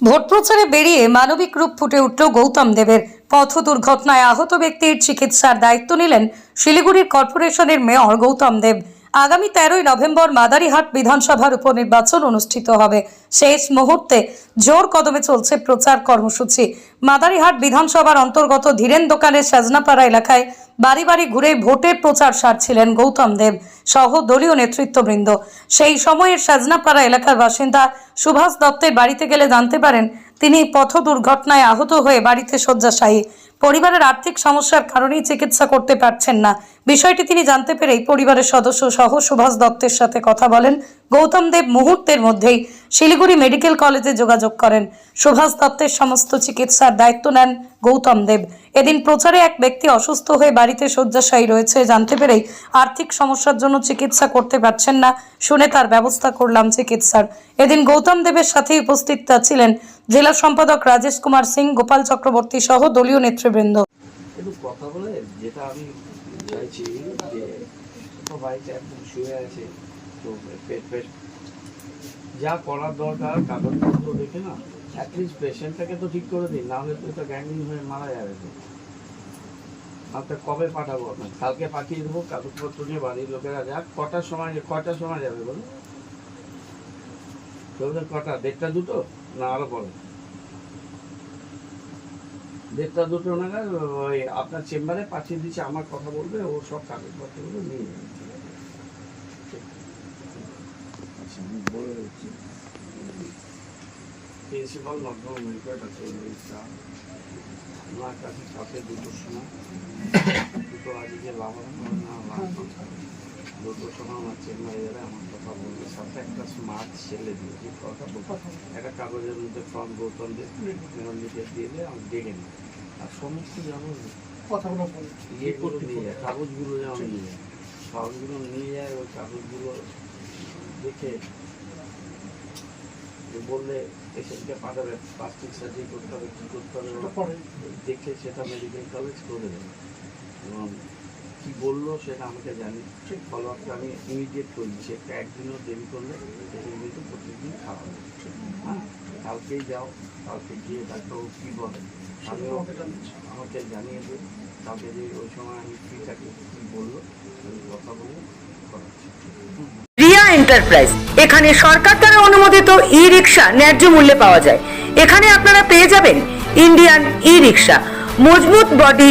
Vote প্রচারে বেরিয়ে মানবিক রূপ ফুটে উঠল গৌতম দেবের। পথ দুর্ঘটনায় আহত ব্যক্তির চিকিৎসার দায়িত্ব নিলেন শিলিগুড়ির কর্পোরেশনের মেয়র গৌতম দেব। আগামী তেরোই নভেম্বর মাদারিহাট বিধানসভার উপনির্বাচন অনুষ্ঠিত হবে। শেষ মুহূর্তে জোর কদমে চলছে প্রচার কর্মসূচি। মাদারিহাট বিধানসভার অন্তর্গত ধীরেন দোকানের সাজনাপাড়া এলাকায় বাড়ি বাড়ি ঘুরে ভোটের প্রচার সারছিলেন গৌতম দেব সহ দলীয় নেতৃত্ববৃন্দ। সেই সময়ের সাজনাপাড়া এলাকার বাসিন্দা সুভাষ দত্তের বাড়িতে গেলে জানতে পারেন, তিনি পথ দুর্ঘটনায় আহত হয়ে বাড়িতে শয্যাশায়ী। পরিবারের আর্থিক সমস্যার কারণেই চিকিৎসা করতে পারছেন না। বিষয়টি তিনি জানতে পেরেই পরিবারের সদস্য সহ সুভাষ দত্তের সাথে কথা বলেন। গৌতম দেব মুহূর্তের মধ্যেই শিলিগুড়ি মেডিকেল কলেজে যোগাযোগ করেন। সুভাষ দত্তের সমস্ত চিকিৎসার দায়িত্ব নেন গৌতম দেব। এদিন প্রচারে এক ব্যক্তি অসুস্থ হয়ে বাড়িতে শয্যাশায়ী রয়েছে জানতে পেরেই আর্থিক সমস্যার জন্য চিকিৎসা করতে পারছেন না। শুনে তার ব্যবস্থা করলাম চিকিৎসার। এদিন গৌতম দেবের সাথে উপস্থিত ছিলেন জেলা সম্পাদক রাজেশ কুমার সিং, গোপাল চক্রবর্তী সহ দলীয় নেতৃবৃন্দ একটু কথা বলে, যেটা আমি চাইছি যে একদম শুয়ে আছে, তো পেট পেট যা করার দরকার, কাগজপত্র দেখে না অ্যাটলিস্ট পেশেন্টটাকে তো ঠিক করে দিন তো হয়ে মারা যাবে তো। আপনার কবে পাঠাবো আপনার কালকে পাঠিয়ে দেবো, কাগজপত্র নিয়ে বাড়ির লোকেরা যাক। কটার সময় কটার সময় যাবে বলুন? চলবে কটা? দেড়টা, দুটো? না, আরও পরে দেড়টা দুটো নাগাদ ওই আপনার চেম্বারে পাঠিয়ে দিচ্ছে আমার কথা বলবে ও সব কাগজপত্রগুলো নিয়ে যাবে? আচ্ছা প্রিন্সিপাল নর্দম মেডিকেল আছে ওনার কাছে কাছে দুটোর সময়। দুটো আজকে লাভান না লাভ দুটোর সময় আমার চেম্বারে গেলে আমার কথা বলবে। সাথে একটা স্মার্ট ছেলে দিয়ে কথা বলব। একটা কাগজের মধ্যে ফর্ম গৌতম দিয়ে লিখে দিয়ে দিয়ে আমি দেখে নিই আর সমস্ত যেমন কথাগুলো ইয়েগুলো নিয়ে যায় কাগজগুলো যেমন নিয়ে যায়। কাগজগুলো নিয়ে যায় ওই কাগজগুলো দেখে যে বললে পেশেন্টকে পাঠাবে প্লাস্টিক সার্জারি করতে হবে কী করতে হবে দেখে সেটা মেডিকেল কলেজ করে দেবে। এবং কী বলল সেটা আমাকে জানি ঠিক। ফলো আপটা আমি ইমিডিয়েট করি একটা একদিনও দেরি করলে কিন্তু প্রতিদিন খাওয়া হবে কালকেই যাও, কালকে গিয়ে ডাক্তারবাবু কী বলে? আমিও আমাকে জানিয়ে দিন কালকে যে ওই সময় আমি ফ্রি থাকি, কী বলল, আমি কথা বলে রিয়া এন্টারপ্রাইজ এখানে সরকার দ্বারা অনুমোদিত ই রিক্সা ন্যায্য মূল্যে পাওয়া যায়। এখানে আপনারা পেয়ে যাবেন ইন্ডিয়ান ই রিক্সা মজবুত বডি